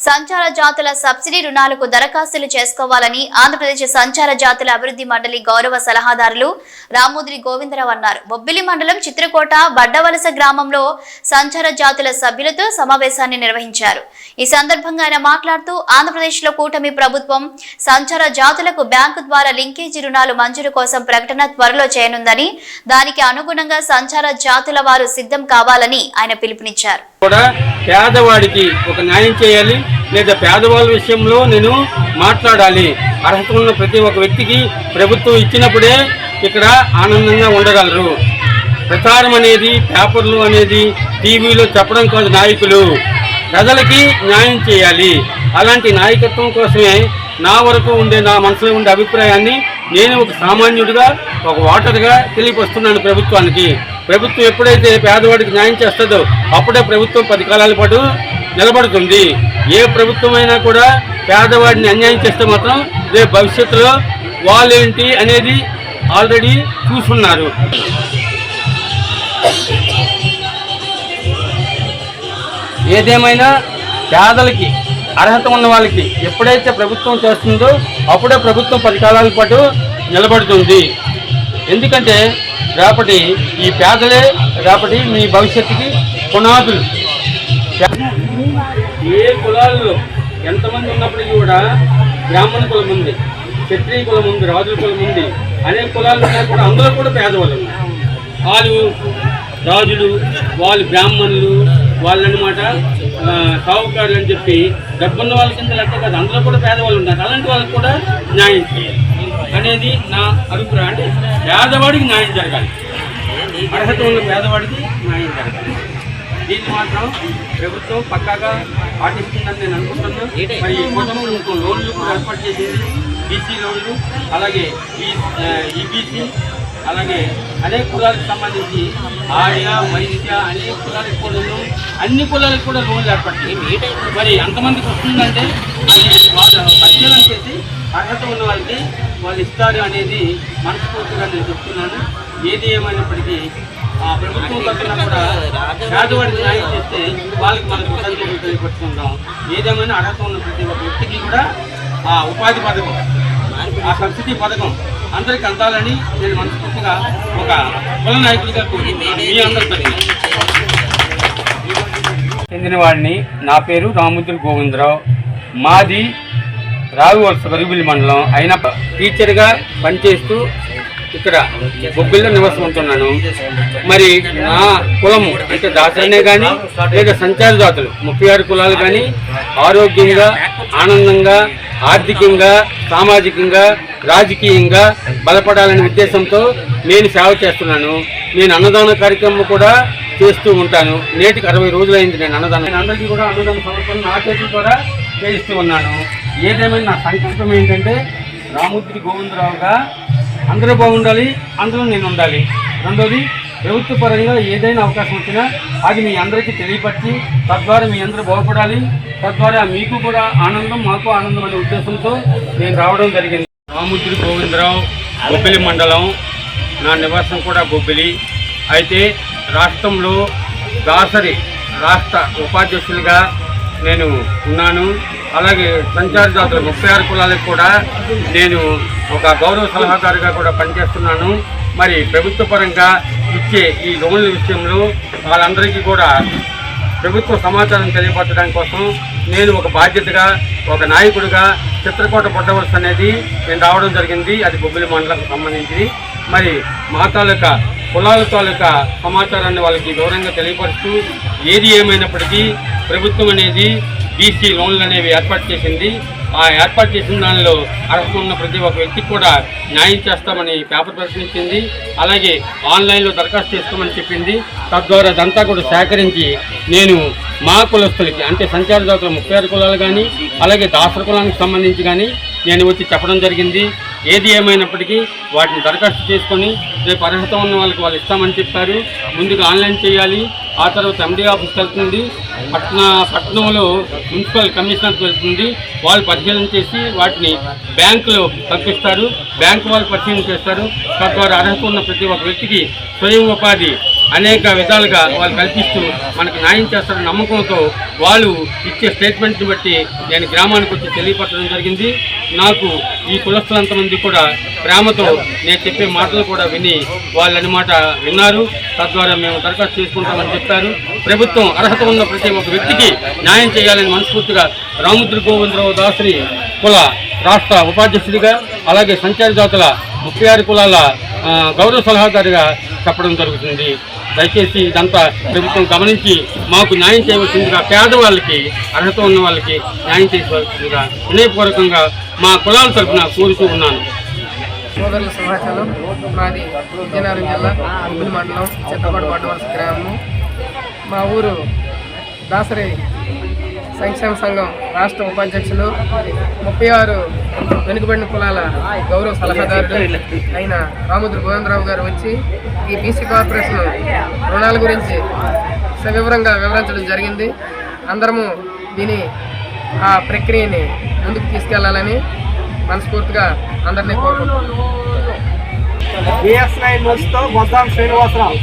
సంచార జాతుల సబ్సిడీ రుణాలకు దరఖాస్తులు చేసుకోవాలని ఆంధ్రప్రదేశ్ సంచార జాతుల అభివృద్ధి మండలి గౌరవ సలహాదారులు రామోద్రి గోవిందరావు అన్నారు. బొబ్బిలి మండలం చిత్రకోట బడ్డవలస గ్రామంలో సంచార జాతుల సభ్యులతో సమావేశాన్ని నిర్వహించారు. ఈ సందర్భంగా ఆయన మాట్లాడుతూ ఆంధ్రప్రదేశ్లో కూటమి ప్రభుత్వం సంచార జాతులకు బ్యాంకు ద్వారా లింకేజీ రుణాలు మంజూరు కోసం ప్రకటన త్వరలో చేయనుందని దానికి అనుగుణంగా సంచార జాతుల వారు సిద్ధం కావాలని ఆయన పిలుపునిచ్చారు. కూడా పేదవాడికి ఒక న్యాయం చేయాలి లేదా పేదవాళ్ళ విషయంలో నేను మాట్లాడాలి. అర్హత ఉన్న ప్రతి ఒక్క వ్యక్తికి ప్రభుత్వం ఇచ్చినప్పుడే ఇక్కడ ఆనందంగా ఉండగలరు. ప్రచారం అనేది పేపర్లు అనేది టీవీలో చెప్పడం కాదు నాయకులు. ప్రజలకి న్యాయం చేయాలి. అలాంటి నాయకత్వం కోసమే నా వరకు ఉండే నా మనసులో ఉండే అభిప్రాయాన్ని నేను ఒక సామాన్యుడిగా ఒక ఓటర్గా తెలియపరుస్తున్నాను ప్రభుత్వానికి. ప్రభుత్వం ఎప్పుడైతే పేదవాడికి న్యాయం చేస్తుందో అప్పుడే ప్రభుత్వం పది కాలాల పాటు నిలబడుతుంది. ఏ ప్రభుత్వమైనా కూడా పేదవాడిని అన్యాయం చేస్తే మాత్రం రేపు భవిష్యత్తులో వాళ్ళేంటి అనేది ఆల్రెడీ చూసున్నారు. ఏదేమైనా పేదలకి అర్హత ఉన్న వాళ్ళకి ఎప్పుడైతే ప్రభుత్వం చేస్తుందో అప్పుడే ప్రభుత్వం పది కాలాల పాటు నిలబడుతుంది. ఎందుకంటే రేపటి ఈ పేదలే రేపటి మీ భవిష్యత్తుకి పునాదులు. ఏ కులాల్లో ఎంతమంది ఉన్నప్పటికీ కూడా బ్రాహ్మణ కులం ఉంది క్షత్రియ కులం ఉంది రాజుల కులం ఉంది అనేక కులాలు ఉన్నా కూడా అందులో కూడా పేదవాళ్ళు ఉన్నారు. వాళ్ళు రాజులు వాళ్ళు బ్రాహ్మణులు వాళ్ళనమాట సావుకారులు అని చెప్పి డబ్బున్న వాళ్ళ కింద లెక్క కాదు అందులో కూడా పేదవాళ్ళు ఉన్నారు. అలాంటి వాళ్ళకి కూడా న్యాయం చేయాలి అనేది నా అభిప్రాయం. అంటే పేదవాడికి న్యాయం జరగాలి. అర్హత ఉన్న పేదవాడికి న్యాయం జరగాలి. దీన్ని మాత్రం ప్రభుత్వం పక్కాగా పాటిస్తుందని నేను అనుకుంటున్నాను. మరి ఈ కుటుంబం లోన్లు కూడా ఏర్పాటు చేసింది బీసీ లోన్లు అలాగే ఈ ఈబీసీ అలాగే అనేక కులాలకు సంబంధించి ఆర్య వైశ్య అనేక కులాలకు కూడా అన్ని కులాలకు కూడా లోన్లు ఏర్పాటు మరి ఎంతమందికి వస్తుందంటే అది వాళ్ళు పరిశీలన చేసి అర్హత ఉన్న వాళ్ళకి వాళ్ళు ఇస్తారు అనేది మనస్ఫూర్తిగా నేను చెప్తున్నాను. ఏది ఏమైనప్పటికీ ఆ ప్రభుత్వం తరఫున కూడా పేదవాడికి న్యాయం చేస్తే వాళ్ళకి మనకు కృతజ్ఞతలు తెలియపరుచుకుందాం. ఏదేమైనా అర్హత ఉన్న ప్రతి ఒక్క వ్యక్తికి కూడా ఆ ఉపాధి పథకం ఆ సబ్సిడీ పథకం అందరికి అందాలని నేను మనస్ఫూర్తిగా ఒక కుల నాయకుడిగా కోరుకుంటున్నాను మీ అందరి చెందిన వాడిని నా పేరు రాముద్దుల గోవిందరావు. మాది రావివలస గరుగుబిల్లి మండలం. అయిన టీచర్గా పనిచేస్తూ ఇక్కడ బొబ్బిల్లో నివాసం ఉంటున్నాను. మరి నా కులము అంటే దాసరనే కానీ లేదా సంచార జాతులు ముప్పై ఆరు కులాలు కానీ ఆరోగ్యంగా ఆనందంగా ఆర్థికంగా సామాజికంగా రాజకీయంగా బలపడాలనే ఉద్దేశంతో నేను సేవ చేస్తున్నాను. నేను అన్నదాన కార్యక్రమం కూడా చేస్తూ ఉంటాను. నేటికి అరవై రోజులైంది నేను అన్నదానం. నేను అందరికీ కూడా అన్నదాన సమర్పణ నా చేతుల ద్వారా చేయిస్తూ ఉన్నాను. ఏదేమైనా నా సంకల్పం ఏంటంటే రాముద్రి గోవిందరావుగా అందరూ బాగుండాలి అందరూ నేను ఉండాలి. రెండోది ప్రభుత్వ పరంగా ఏదైనా అవకాశం వచ్చినా అది మీ అందరికీ తెలియపరిచి తద్వారా మీ అందరూ బాగుపడాలి తద్వారా మీకు కూడా ఆనందం మాకు ఆనందం అనే ఉద్దేశంతో నేను రావడం జరిగింది. రాముద్రి గోవిందరావు బొబ్బిలి మండలం నా నివాసం కూడా బొబ్బిలి అయితే రాష్ట్రంలో దాసరి రాష్ట్ర ఉపాధ్యక్షులుగా నేను ఉన్నాను. అలాగే సంచార జాతుల ముప్పై ఆరు కులాలకు కూడా నేను ఒక గౌరవ సలహాదారుగా కూడా పనిచేస్తున్నాను. మరి ప్రభుత్వ పరంగా ఇచ్చే ఈ లోన్ల విషయంలో వాళ్ళందరికీ కూడా ప్రభుత్వ సమాచారం తెలియపరచడం కోసం నేను ఒక బాధ్యతగా ఒక నాయకుడిగా చిత్రకోట పుట్టవలసి అనేది నేను రావడం జరిగింది. అది బొబ్బిలి మండలకు సంబంధించి మరి మా తాలూకా కులాల తాలూకా సమాచారాన్ని వాళ్ళకి దూరంగా తెలియపరుస్తూ ఏది ఏమైనప్పటికీ ప్రభుత్వం అనేది బీసీ లోన్లు అనేవి ఏర్పాటు చేసింది. ఆ ఏర్పాటు చేసిన దానిలో అర్హత ఉన్న ప్రతి ఒక్క వ్యక్తికి కూడా న్యాయం చేస్తామని పేపర్ ప్రకటించింది. అలాగే ఆన్లైన్లో దరఖాస్తు చేసుకోమని చెప్పింది. తద్వారా అదంతా కూడా సేకరించి నేను మా కులస్తులకి అంటే సంచార జాతుల ముప్పై ఆరు కులాలు కానీ అలాగే దాసర కులానికి సంబంధించి కానీ నేను వచ్చి చెప్పడం జరిగింది. ఏది ఏమైనప్పటికీ వాటిని దరఖాస్తు చేసుకొని రేపు అర్హత ఉన్న వాళ్ళకి వాళ్ళు ఇస్తామని చెప్పారు. ముందుగా ఆన్లైన్ చేయాలి. ఆ తర్వాత ఎండి ఆఫీస్కి వెళ్తుంది. పట్టణ పట్టణంలో మున్సిపల్ కమిషనర్కి వెళ్తుంది. వాళ్ళు పరిశీలన చేసి వాటిని బ్యాంకులో పంపిస్తారు. బ్యాంకు వాళ్ళు పరిశీలన చేస్తారు. తద్వారా అర్హత ఉన్న ప్రతి ఒక్క వ్యక్తికి స్వయం ఉపాధి అనేక విధాలుగా వాళ్ళు కల్పిస్తూ మనకు న్యాయం చేస్తారన్న నమ్మకంతో వాళ్ళు ఇచ్చే స్టేట్మెంట్ని బట్టి నేను గ్రామానికి వచ్చి తెలియపరచడం జరిగింది. నాకు ఈ కులస్తులంతమంది కూడా ప్రేమతో నేను చెప్పే మాటలు కూడా విని వాళ్ళని మాట విన్నారు. తద్వారా మేము దరఖాస్తు చేసుకుంటామని చెప్పారు. ప్రభుత్వం అర్హత ఉన్న ప్రతి ఒక్క వ్యక్తికి న్యాయం చేయాలని మనస్ఫూర్తిగా రాముద్రి గోవిందరావు దాసుని కుల రాష్ట్ర ఉపాధ్యక్షుడిగా అలాగే సంచార జాతుల ముప్పై ఆరు కులాల గౌరవ సలహాదారుగా చెప్పడం జరుగుతుంది. దయచేసి ఇదంతా ప్రభుత్వం గమనించి మాకు న్యాయం చేయవలసిందిగా పేదవాళ్ళకి అర్హత ఉన్న వాళ్ళకి న్యాయం చేయవలసిందిగా వినయపూర్వకంగా మా కులాల తరఫున కోరుతూ ఉన్నాను. సోదరుల సమాచారం మాది విజయనగరం జిల్లా ఉబ్బిలి మండలం చిత్తపాడు పడ్డవలస గ్రామము. మా ఊరు దాసరి సంక్షేమ సంఘం రాష్ట్ర ఉపాధ్యక్షులు ముప్పై ఆరు వెనుకబడిన కులాల గౌరవ సలహాదారుడు అయిన రాముద్రి గోవిందరావు గారు వచ్చి ఈ బీసీ కార్పొరేషన్ రుణాల గురించి సవివరంగా వివరించడం జరిగింది. అందరము దీని ఆ ప్రక్రియని ముందుకు తీసుకెళ్ళాలని మనస్ఫూర్తిగా అందరినీ కోరుకుంటున్నాం. బిఎస్ నైన్ న్యూస్తో బొద్దాం శ్రీనివాసరావు.